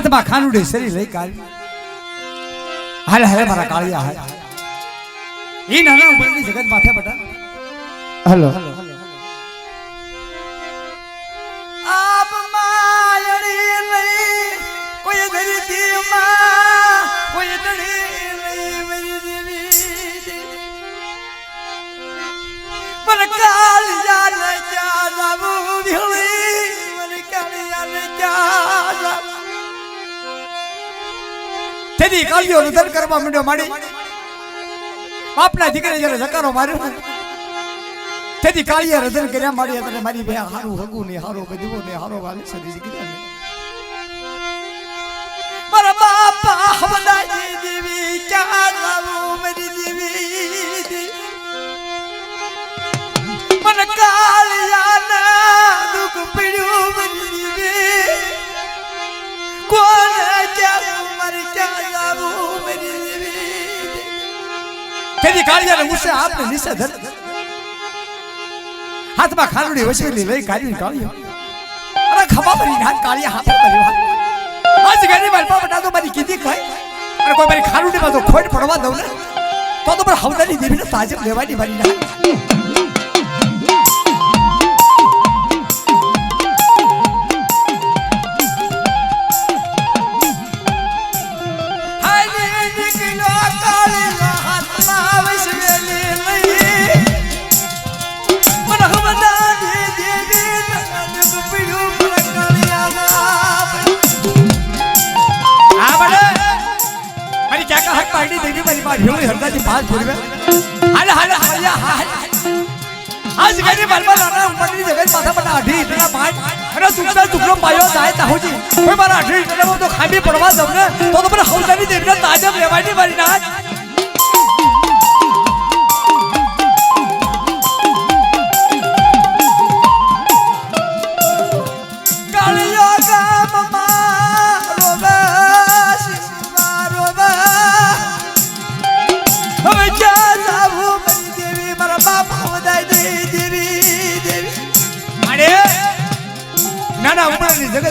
હાથમાં ખાનુડી શરીર લઈ કાઢ. હાલે હાલે મારા કાળિયા હાલ. ઈ નાના ઉંમરની જગત માથે બટા. હલો. આપ માયણી લઈ કોઈ ધરતી માં કોઈ દડી લઈ મરી દેવી મને કાળિયા ને ક્યાં જાવું ભીળી મને કાળિયા ને ક્યાં જાવું તેથી કાળિયો રુદન કરવા માંડ્યો માડી. બાપના દીકરે જ્યારે જકારો માર્યો, તેથી કાળીએ રદન કર્યા મારી એટલે મારી બે હારું હગું ને હારો બધું ને હારો વાલી સદી દીકરી ને મારા બાપા હમદાજી દેવી ક્યાં જાવું મારી દેવી મને કાળિયાના દુખ પડ્યું મારી દેવી ક્યાં મારી ક્યાં જાવું મારી દેવી તેથી કાળિયાને ગુસ્સે આપને નીચે ધર. હાથમાં ખાંડડી વસેલી લઈ કાઢી કાઢ્યો અરે ખમા પડી હાથ કાળિયા હાથ હાથ. આજ ગરી મારી બાપા તો મારી કીધી કઈ અને કોઈ મારી ખાંડડીમાં તો ખોટ પડવા દઉં ને? તો તો પણ હવદાની દેવીને તાજબ લેવાની મારી ના કોઈ મારા આઢી ઇટલા તો ખામી પડવા દઉં ને તો તો મને હૌસાની દેવીને તાજબ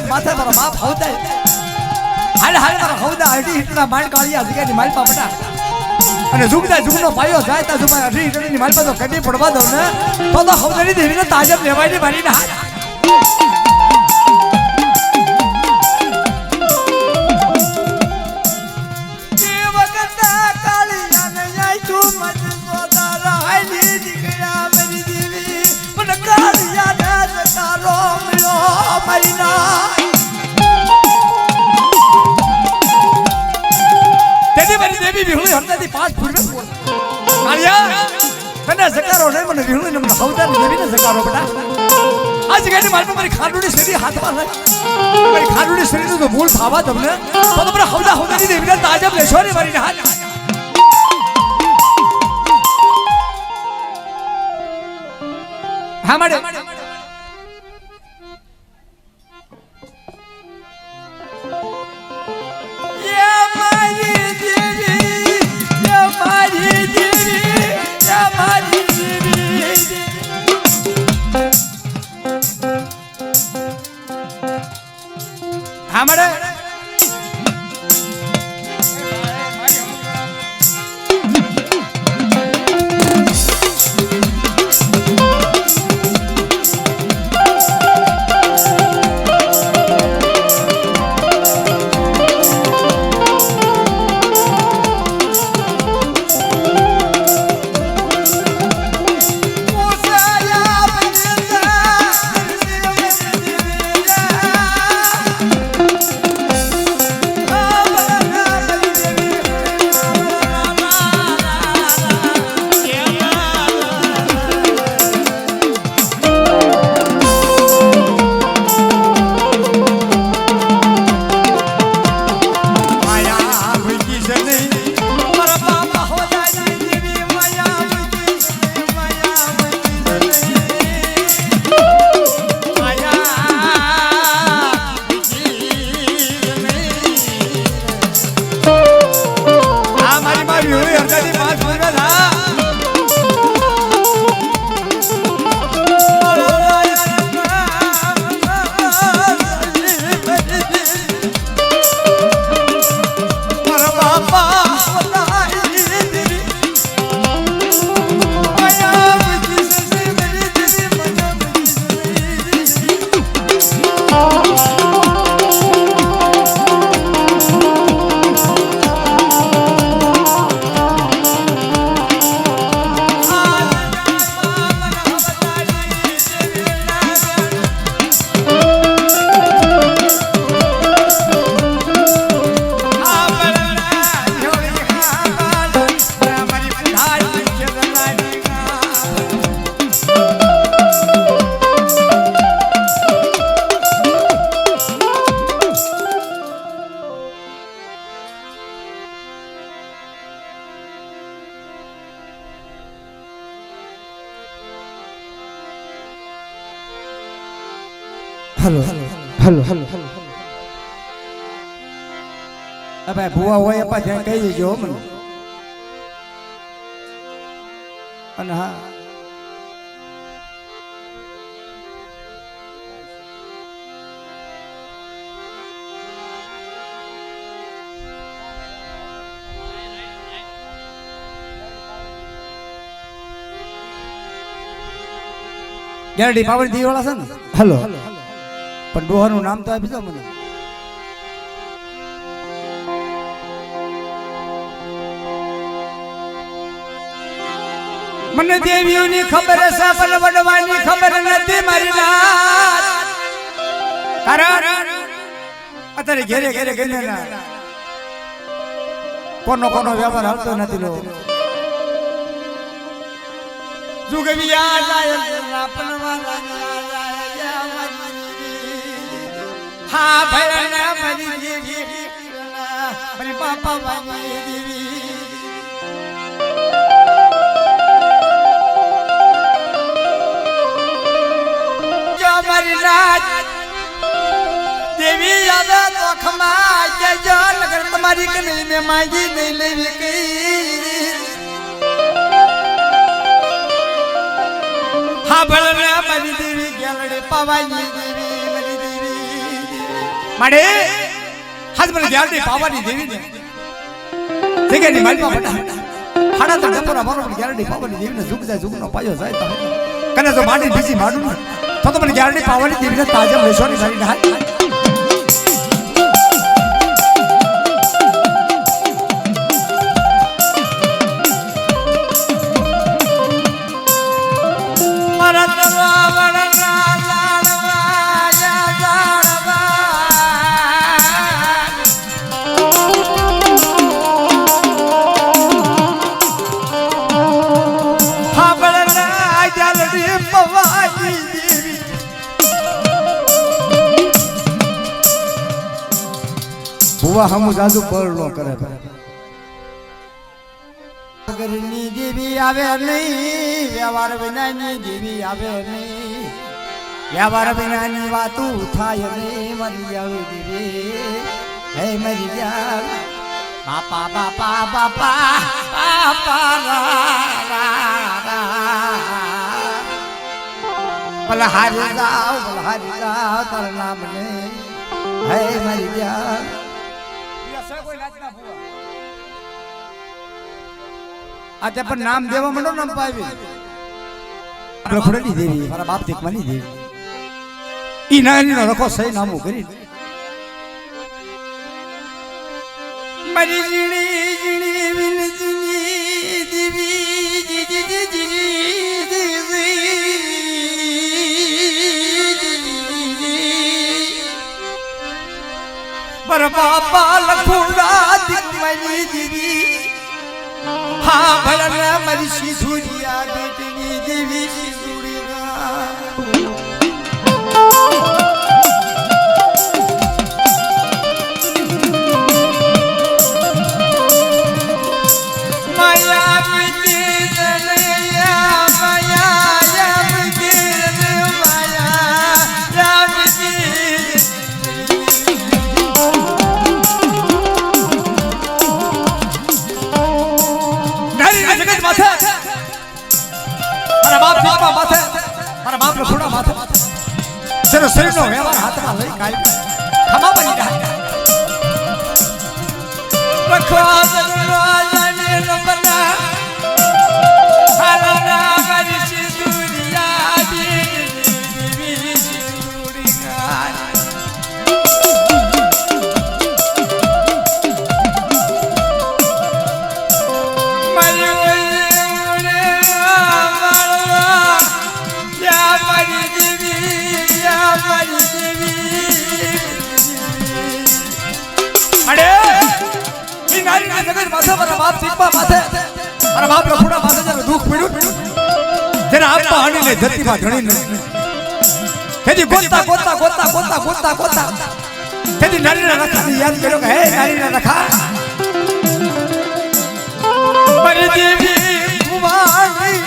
માથે મારા બાપ હવદાય હાલ હાલ, મારા હવદા અઢી હિટના માંડ કાળિયા જગ્યાની માલપા બટા. અને ઝુકતા ઝુકનો પાયો જાય તા ઝુમા અઢી હિટની માલ તો કદી પડવા દઉં ને. તો તો હવદાની દેવીને તાજબ લેવાની મારી ના શરીરનું તો મૂળ થાવા તમને હલો હલો. હલો હવે ભુવા હોય અપા ત્યાં કહી દેજો મને. અને હા. ગેરડી પાવન દીવાળા છે ને? હલો. પણ ડોહાનું નામ તો આપી દો મને. મને દેવીઓની ખબર પણ વડવાની ખબર નથી મારી કારણ અત્યારે ઘેરે ઘેરે ઘેરે કોનો કોનો વ્યવહાર હાલતો નથી લો જુગવિયા લાયલ રાપણવા રાપણ હા, ભૈરણા મરી દેવી મરી બાપા મારી દેવી જો મારી રાજ દેવી આવે તો ખમા જજો નગર તમારી કને મેં માંગી નહીં લેવી કઈ હા ભલે મારી દેવી, ગેલડે પવાઈ દેવી. માડે હાથ મને ગેલડે પાવાની દેવી ને જગ્યાની મારી પા બટા હાડા તો ડપોરા મારો પણ ગેલડે પાવાની દેવી ને ઝુક જાય ઝુક નો પાયો જાય તો. કને તો માડી બીજી માડું ને તો તો મને ગેલડે પાવાની દેવી ને તાજા લેશોની સારી હાથ. ભુવા હમ જાજુ પરલો કરે ઘરની દેવી આવે નહીં, વ્યવહાર વિનાની દેવી આવે નહીં. વ્યવહાર વિનાની વાતું થાય નહીં મરી જાવ. દેવી હે મરી જાવ બાપા બાપા બાપા બાપા રા. હારી જાવ ભલે હારી જાવ તારા નામ ને હે મરી જાવ આ તે પણ નામ દેવા મંડો નામ પાવી ખોડેલી દેવી મારા બાપ દેખવાની દેવી ઈ નાની નો રખો સહી નામું કરી બાપા લખુડા દિકમની દેવી હા ભલા મારી શીશુરિયા બેટની દેવી બાપ માથે મારા બાપ લખુડા માથે જ્યારે દુઃખ પડ્યું, જેને આપવા લે ધરતી માં ધણી ને તેથી ગોતા ગોતા ગોતા ગોતા ગોતા ગોતા. તેથી નારી ના રખા યાદ કર્યો કે, હે નારી ના રખા. પરદેવી દેવી કુમારી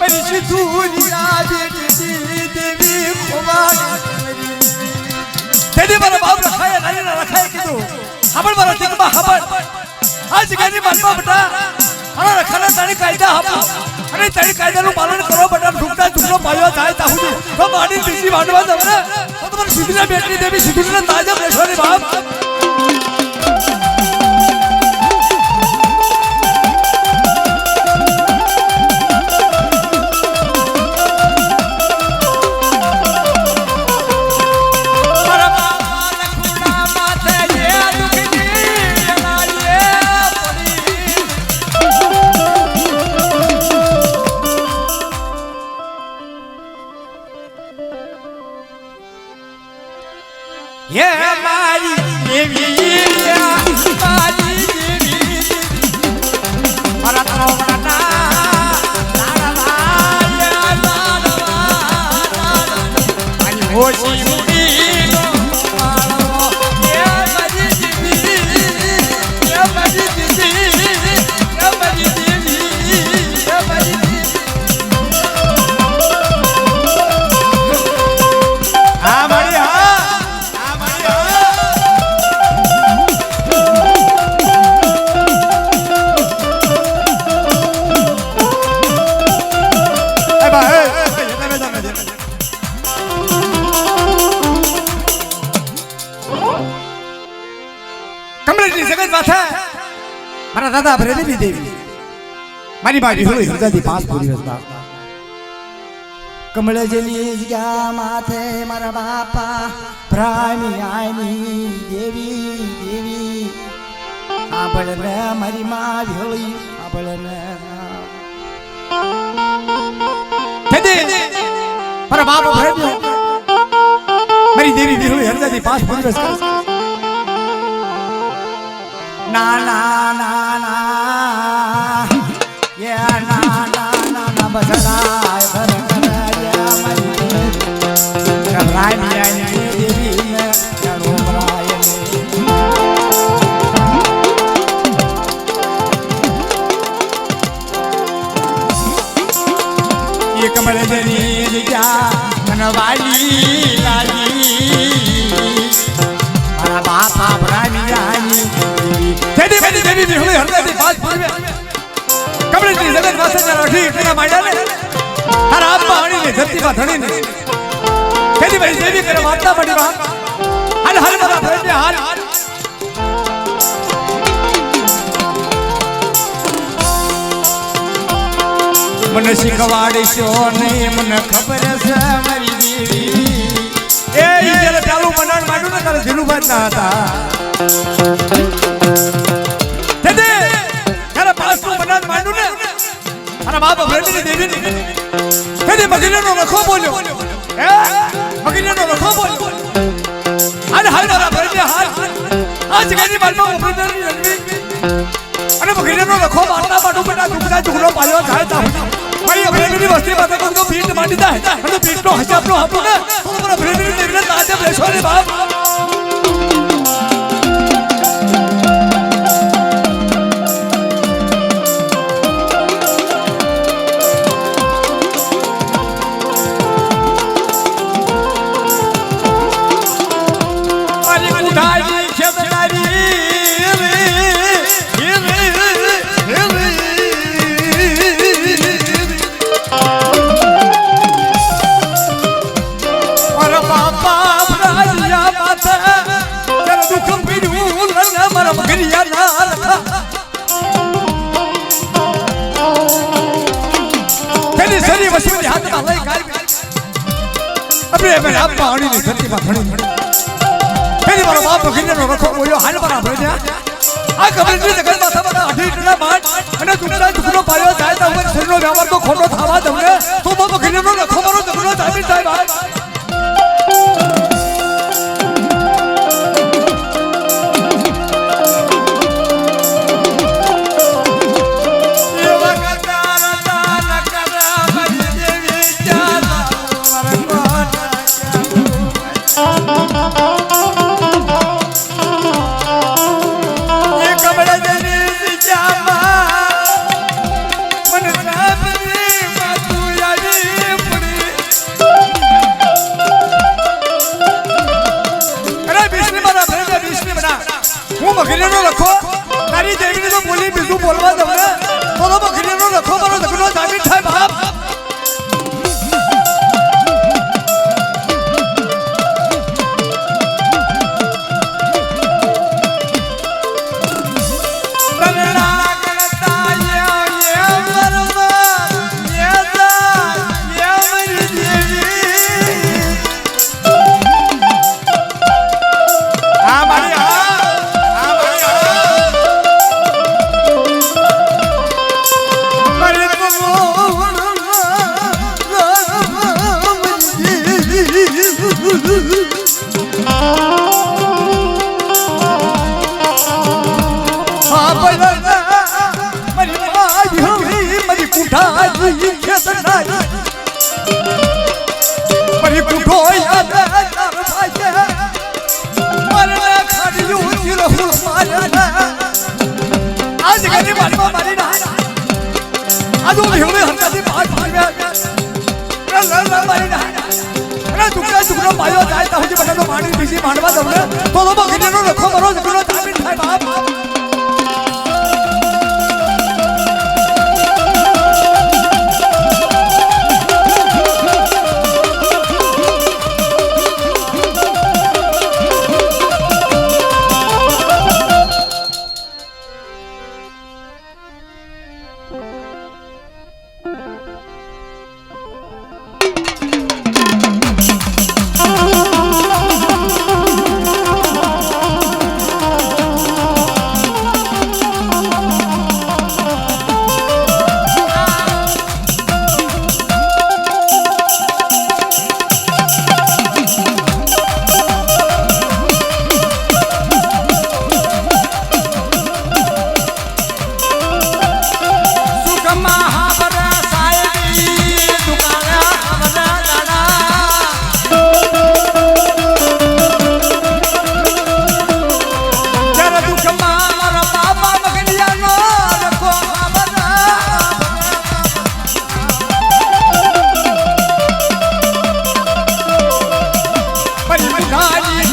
મારી સિદ્ધુરિયા દેવી દેવી કુમારી તેથી મારા બાપ રખાય નાની રખાય કીધું, હાબળ મારા દીકમાં હાબળ. આ જગ્યાની મનમાં બટા. અને રખાના તારી કાયદા આપો. અને તારી કાયદાનું પાલન કરો બટા. ઢુકતા ઢુકનો પાયો થાય તા સુધી તો મારી બીજી માંડવા તમને તો તમને સિદ્ધિના બેટરી દેવી સિદ્ધિના તાજા બેસવાની બાપ હે મારી દેવી મારી દેવી. લાડવા મારી હોશી કમલેશની જગત માથા મારા દાદા ભરેલી દેવી. મારી બાજુ હોય હૃદયથી પાસ પૂરી હતા કમળજની જગ્યા માથે મારા બાપા પ્રાણી આની દેવી દેવી. આંબળ ને મારી માં ભોળી આંબળ ને તેથી મારા બાપા ભરેલી મારી દેવી વિહોળી હૃદયથી પાંચ પૂરી ના ના ના ના. ધરતીમાં ધણીને. મારી દેવી કરે વાર્તા પડી વાત. હાલ હાલ મારા ભરેલી હાલ. મને શીખવાડશો નહીં, મને ખબર છે મારી દેવી. એ જ્યારે ચાલુ બનાડ માંડ્યું ને તારે ધીરુભાઈ ના હતા. ત્યારે પાસનું બનાડ માંડ્યું ને મારા બાપ ભરતી દેવી તેથી મગીનાનો રખો બોલ્યો. હે? મગીનાનો રખો બોલ્યો. અને હાલ મારા ભરેલી હાલ આ જગ્યાની બાજુમાં ઉપરદારની રણવી અને મગીનાનો રખો મારતા માટું બેટા ટુકડા ટુકડો પાયો થાય તા. ભાઈ અભરેલી વસ્તી પાસે કોણ પીઠ માંડી જાય અને પીઠનો હસાબનો હતો ને. તો મારા અભરેલી દેવીને તાજે બેસો બાપ. પાણીની ધરતીમાં ધણી પેલી મારો બાપ ભગીરનો રખો બોલ્યો, હાલ મારા ભણ્યા. આ કબરની જગતમાં તમારા અઢી ટના માટ અને ટુકડા ટુકડો પાયો જાય તો ઉપર શરીરનો વ્યવહાર તો ખોટો થવા તમને તો બાપ ભગીરનો રખો મારો ઝઘડો જામી થાય અને દુખડે દુખડો પાયો જાય તો હજી બધાનો પાણી બીજી માંડવા તમને. તો લોકો ગીરીનો કરો જગનો તામીર થાય બાપ. ಕಾಳಿ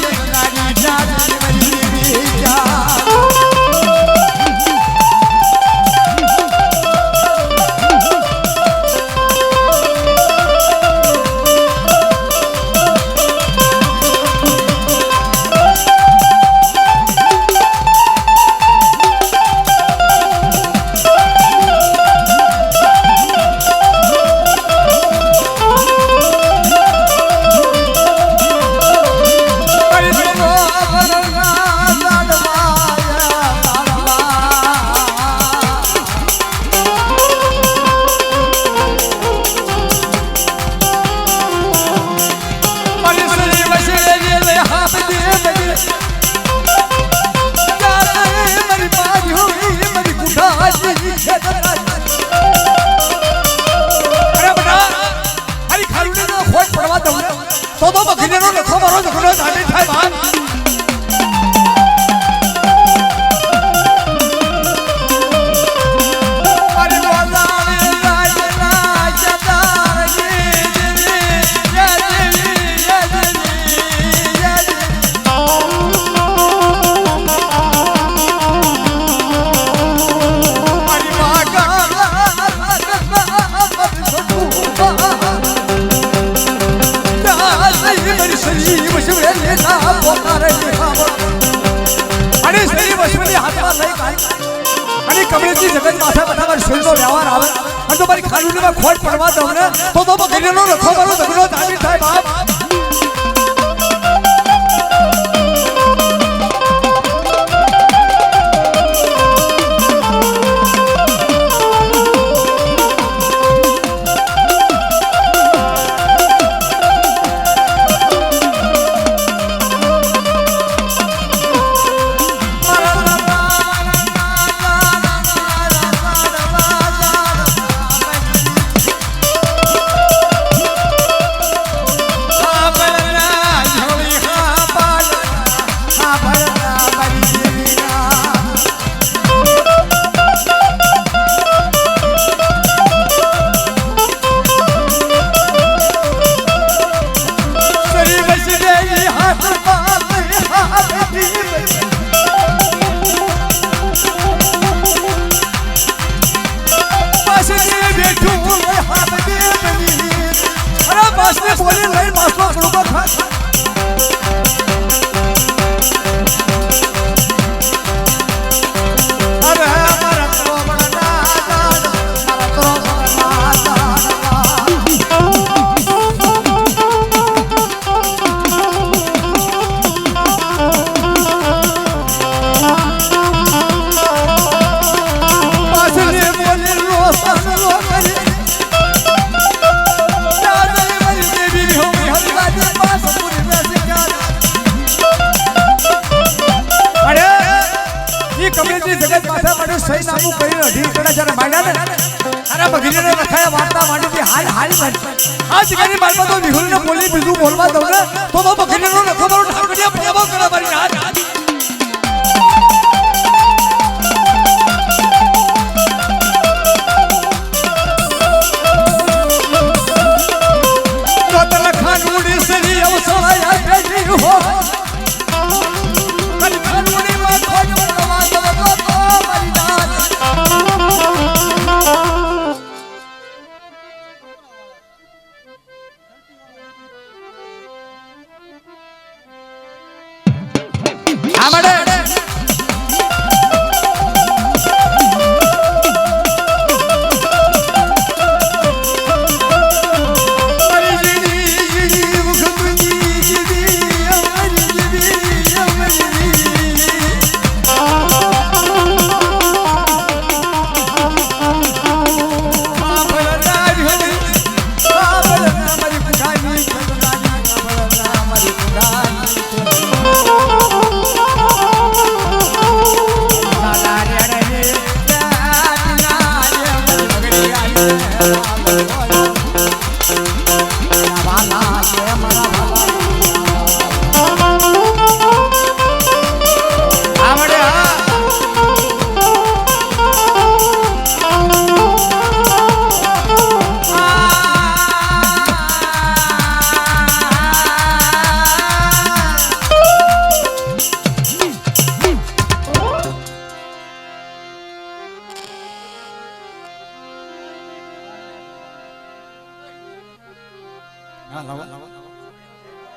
શિવ શિવડે લેતા પોતાને અને શિવ શિવની હાથમાં લઈ કાઢી અને કમળેશજી જગત માથે બતાવર શિવનો વ્યવહાર આવે. અને તમારી કાનૂનીમાં ખોટ પડવા તમને તો તો બગડીનો રખો કરો ઝઘડો દાખલ થાય, બાપ. શિકારી મારવા તો વિહુલને બોલી બીજું બોલવા દઉં ને તો